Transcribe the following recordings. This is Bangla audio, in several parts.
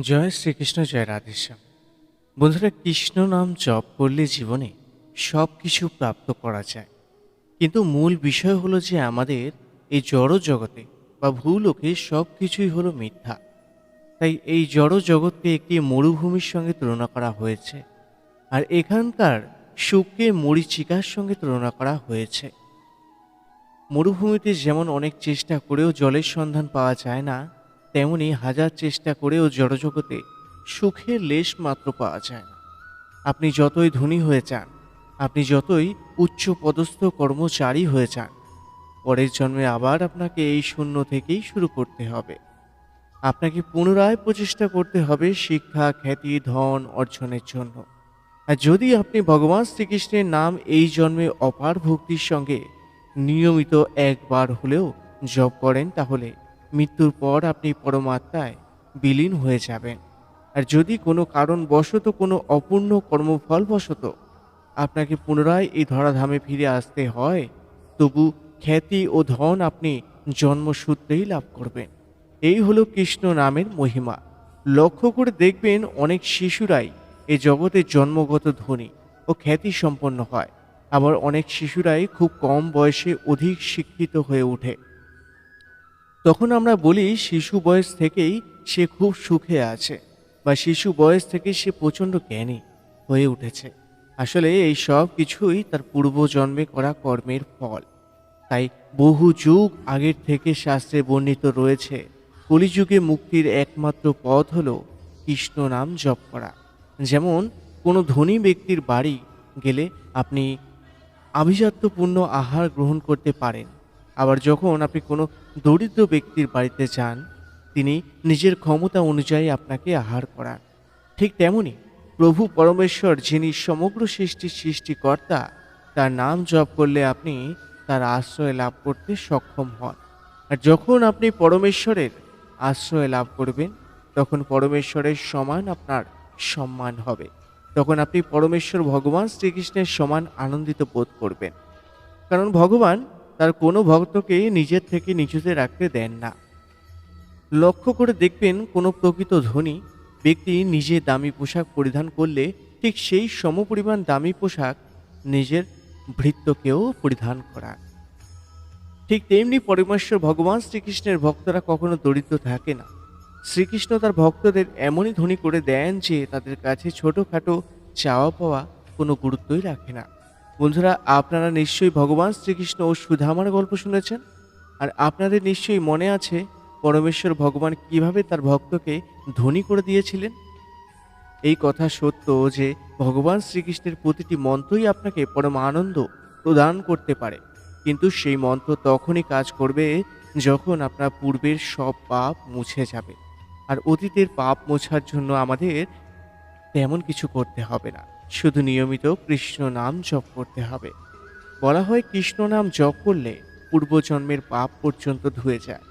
জয় শ্রীকৃষ্ণ, জয় রাধেশ্যাম। বন্ধুরা, কৃষ্ণ নাম জপ করলে জীবনে সব কিছু প্রাপ্ত করা যায়। কিন্তু মূল বিষয় হলো যে আমাদের এই জড় জগতে বা ভূলোকে সব কিছুই হলো মিথ্যা। তাই এই জড় জগৎকে একটি মরুভূমির সঙ্গে তুলনা করা হয়েছে। আর এখানকার সুখকে মরিচিকার সঙ্গে তুলনা করা হয়েছে। মরুভূমিতে যেমন অনেক চেষ্টা করেও জলের সন্ধান পাওয়া যায় না তেমনি হাজার চেষ্টা করেও জড়জগতে সুখের লেশ মাত্র পাওয়া যায় না। আপনি যতই ধনী হয়ে যান, আপনি যতই উচ্চ পদস্থ কর্মচারী হয়ে যান, পরের জন্মে আবার আপনাকে এই শূন্য থেকেই শুরু করতে হবে। আপনাকে পুনরায় প্রচেষ্টা করতে হবে শিক্ষা, খ্যাতি, ধন অর্জনের জন্য। আর যদি আপনি ভগবান শ্রীকৃষ্ণের নাম এই জন্মে অপার ভক্তির সঙ্গে নিয়মিত একবার হলেও জপ করেন, তাহলে মৃত্যুর পর আপনি পরমাত্মায় বিলীন হয়ে যাবেন। আর যদি কোনো কারণবশত কোনো অপূর্ণ কর্মফল বশত আপনাকে পুনরায় এই ধরাধামে ফিরে আসতে হয়, তবু খ্যাতি ও ধন আপনি জন্মসূত্রেই লাভ করবেন। এই হলো কৃষ্ণ নামের মহিমা। লক্ষ্য করে দেখবেন অনেক শিশুরাই এ জগতে জন্মগত ধনী ও খ্যাতি সম্পন্ন হয়। আবার অনেক শিশুরাই খুব কম বয়সে অধিক শিক্ষিত হয়ে ওঠে। তখন আমরা বলি শিশু বয়স থেকেই সে খুব সুখে আছে বা শিশু বয়স থেকে সে প্রচণ্ড জ্ঞানী হয়ে উঠেছে। আসলে এই সব কিছুই তার পূর্বজন্মে করা কর্মের ফল। তাই বহু যুগ আগের থেকে শাস্ত্রে বর্ণিত রয়েছে, কলিযুগে মুক্তির একমাত্র পথ হল কৃষ্ণ নাম জপ করা। যেমন, কোনো ধনী ব্যক্তির বাড়ি গেলে আপনি আভিজাত্যপূর্ণ আহার গ্রহণ করতে পারেন আবার যখন আপনি কোনো দরিদ্র ব্যক্তির বাড়িতে যান, তিনি নিজের ক্ষমতা অনুযায়ী আপনাকে আহার করান। ঠিক তেমনি প্রভু পরমেশ্বর যিনি সমগ্র সৃষ্টির সৃষ্টিকর্তা, তার নাম জপ করলে আপনি তার আশ্রয় লাভ করতে সক্ষম হন। আর যখন আপনি পরমেশ্বরের আশ্রয় লাভ করবেন, তখন পরমেশ্বরের সমান আপনার সম্মান হবে। তখন আপনি পরমেশ্বর ভগবান শ্রীকৃষ্ণের সমান আনন্দিত বোধ করবেন। কারণ ভগবান তার কোনো ভক্তকে নিজের থেকে নিচুতে রাখতে দেন না। লক্ষ্য করে দেখবেন কোনো প্রকৃত ধনী ব্যক্তি নিজে দামি পোশাক পরিধান করলে ঠিক সেই সমপরিমাণ দামি পোশাক নিজের ভৃত্যকেও পরিধান করা ঠিক তেমনি পরমেশ্বর ভগবান শ্রীকৃষ্ণের ভক্তরা কখনো দরিদ্র থাকে না। শ্রীকৃষ্ণ তার ভক্তদের এমনই ধনী করে দেন যে তাদের কাছে ছোটোখাটো চাওয়া পাওয়া কোনো গুরুত্বই রাখে না। বন্ধুরা, আপনারা নিশ্চয়ই ভগবান শ্রীকৃষ্ণ ও সুধামার গল্প শুনেছেন, আর আপনাদের নিশ্চয়ই মনে আছে পরমেশ্বর ভগবান কীভাবে তার ভক্তকে ধনী করে দিয়েছিলেন? এই কথা সত্য যে ভগবান শ্রীকৃষ্ণের প্রতিটি মন্ত্রই আপনাকে পরম আনন্দ প্রদান করতে পারে। কিন্তু সেই মন্ত্র তখনই কাজ করবে যখন আপনার পূর্বের সব পাপ মুছে যাবে, আর অতীতের পাপ মোছার জন্য আমাদের তেমন কিছু করতে হবে না। শুধু নিয়মিত কৃষ্ণ নাম জপ করতে হবে। বলা হয় কৃষ্ণ নাম জপ করলে পূর্বজন্মের পাপ পর্যন্ত ধুয়ে যায়।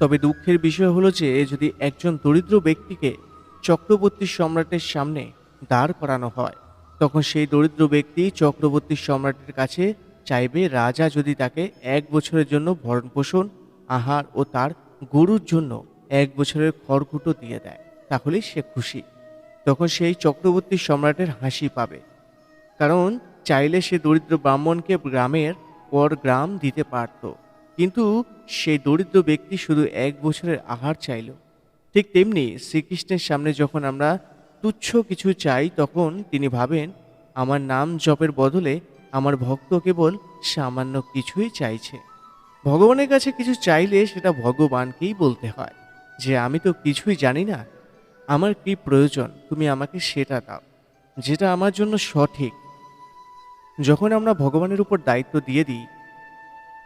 তবে দুঃখের বিষয় হলো যে, যদি একজন দরিদ্র ব্যক্তিকে চক্রবর্তী সম্রাটের সামনে দাঁড় করানো হয়, তখন সেই দরিদ্র ব্যক্তি চক্রবর্তী সম্রাটের কাছে চাইবে, রাজা যদি তাকে এক বছরের জন্য ভরণ পোষণ আহার ও তার গরুর জন্য এক বছরের খড়কুটো দিয়ে দেয় তাহলেই সে খুশি। তখন সেই চক্রবর্তী সম্রাটের হাসি পাবে। কারণ চাইলে সে দরিদ্র ব্রাহ্মণকে গ্রামের পর গ্রাম দিতে পারত। কিন্তু সেই দরিদ্র ব্যক্তি শুধু এক বছরের আহার চাইল। ঠিক তেমনি শ্রীকৃষ্ণের সামনে যখন আমরা তুচ্ছ কিছু চাই, তখন তিনি ভাবেন, আমার নাম জপের বদলে আমার ভক্ত কেবল সামান্য কিছুই চাইছে। ভগবানের কাছে কিছু চাইলে সেটা ভগবানকেই বলতে হয়। যে আমি তো কিছুই জানি না আমার কি প্রয়োজন? তুমি আমাকে সেটা দাও, যেটা আমার জন্য সঠিক। যখন আমরা ভগবানের উপর দায়িত্ব দিয়ে দিই,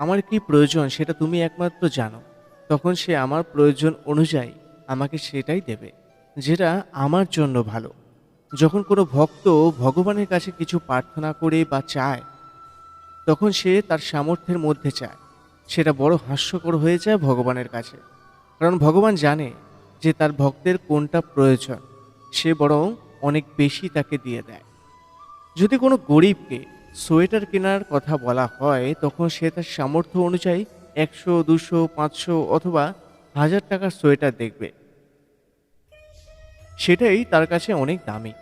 আমার কি প্রয়োজন সেটা তুমি একমাত্র জানো, তখন সে আমার প্রয়োজন অনুযায়ী আমাকে সেটাই দেবে, যেটা আমার জন্য ভালো। যখন কোনো ভক্ত ভগবানের কাছে কিছু প্রার্থনা করে বা চায়, তখন সে তার সামর্থ্যের মধ্যে চায়, সেটা বড় হাস্যকর হয়ে যায় ভগবানের কাছে। কারণ ভগবান জানে যে তার ভক্তের কোনটা প্রয়োজন, সে বরং অনেক বেশি তাকে দিয়ে দেয়। যদি কোনো গরিবকে সোয়েটার কেনার কথা বলা হয়, তখন সে তার সামর্থ্য অনুযায়ী একশো, দুশো, পাঁচশো অথবা হাজার টাকার সোয়েটার দেখবে। সেটাই তার কাছে অনেক দামি।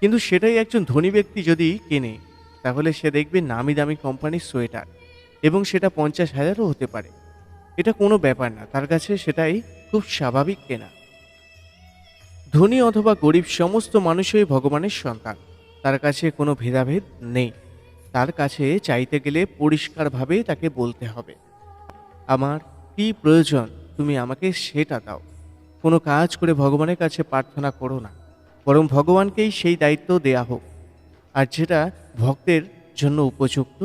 কিন্তু সেটাই একজন ধনী ব্যক্তি যদি কেনে, তাহলে সে দেখবে নামি দামি কোম্পানির সোয়েটার এবং সেটা পঞ্চাশ হাজারও হতে পারে। এটা কোনো ব্যাপার না, তার কাছে সেটাই খুব স্বাভাবিক কেনা। ধনী অথবা গরিব সমস্ত মানুষই ভগবানের সন্তান, তার কাছে কোনো ভেদাভেদ নেই। তার কাছে চাইতে গেলে পরিষ্কারভাবে তাকে বলতে হবে, আমার কি প্রয়োজন, তুমি আমাকে সেটা দাও। কোনো কাজ করে ভগবানের কাছে প্রার্থনা করো না, বরং ভগবানকেই সেই দায়িত্ব দেয়া হোক। আর যেটা ভক্তের জন্য উপযুক্ত,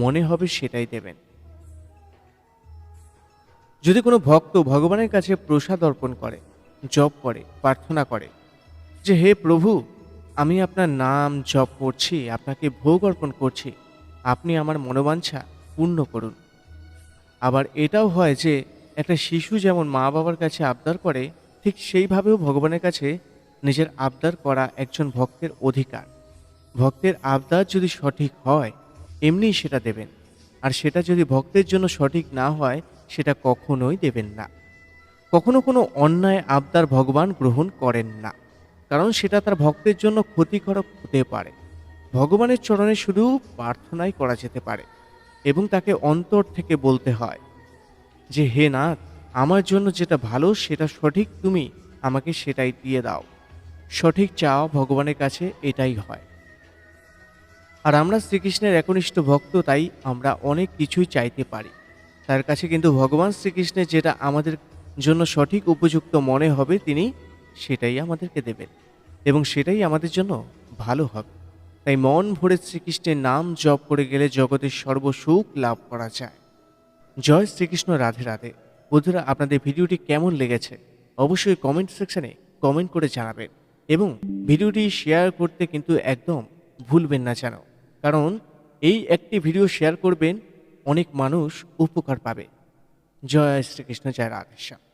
মনে হবে সেটাই দেবেন। যদি কোনো ভক্ত ভগবানের কাছে প্রসাদ অর্পণ করে, জপ করে, প্রার্থনা করে, যে হে প্রভু, আমি আপনার নাম জপ করছি, আপনাকে ভোগ অর্পণ করছি, আপনি আমার মনোবাঞ্ছা পূর্ণ করুন। আবার এটাও হয় যে, একটা শিশু যেমন মা বাবার কাছে আবদার করে, ঠিক সেইভাবেও ভগবানের কাছে নিজের আবদার করা একজন ভক্তের অধিকার। ভক্তের আবদার যদি সঠিক হয়, এমনিই সেটা দেবেন। আর সেটা যদি ভক্তের জন্য সঠিক না হয় সেটা কখনোই দেবেন না। কখনো কোনো অন্যায় আবদার ভগবান গ্রহণ করেন না। কারণ সেটা তার ভক্তের জন্য ক্ষতিকারক হতে পারে। ভগবানের চরণে শুধু প্রার্থনাই করা যেতে পারে এবং তাকে অন্তর থেকে বলতে হয় যে, হে নাথ, আমার জন্য যেটা ভালো সেটা সঠিক তুমি আমাকে সেটাই দিয়ে দাও। সঠিক চাওয়া ভগবানের কাছে এটাই হয়। আর আমরা শ্রীকৃষ্ণের একনিষ্ঠ ভক্ত, তাই আমরা অনেক কিছুই চাইতে পারি। তার কাছে কিন্তু ভগবান শ্রীকৃষ্ণের যেটা আমাদের জন্য সঠিক উপযুক্ত মনে হবে, তিনি সেটাই আমাদেরকে দেবেন এবং সেটাই আমাদের জন্য ভালো হবে। তাই মন ভরে শ্রীকৃষ্ণের নাম জপ করে গেলে জগতের সর্বসুখ লাভ করা যায়। জয় শ্রীকৃষ্ণ, রাধে রাধে। বন্ধুরা, আপনাদের ভিডিওটি কেমন লেগেছে অবশ্যই কমেন্ট সেকশনে কমেন্ট করে জানাবেন এবং ভিডিওটি শেয়ার করতে কিন্তু একদম ভুলবেন না যেন। কারণ এই একটি ভিডিও শেয়ার করবেন অনেক মানুষ উপকার পাবে। জয় শ্রীকৃষ্ণ জয় রাধেশ্যাম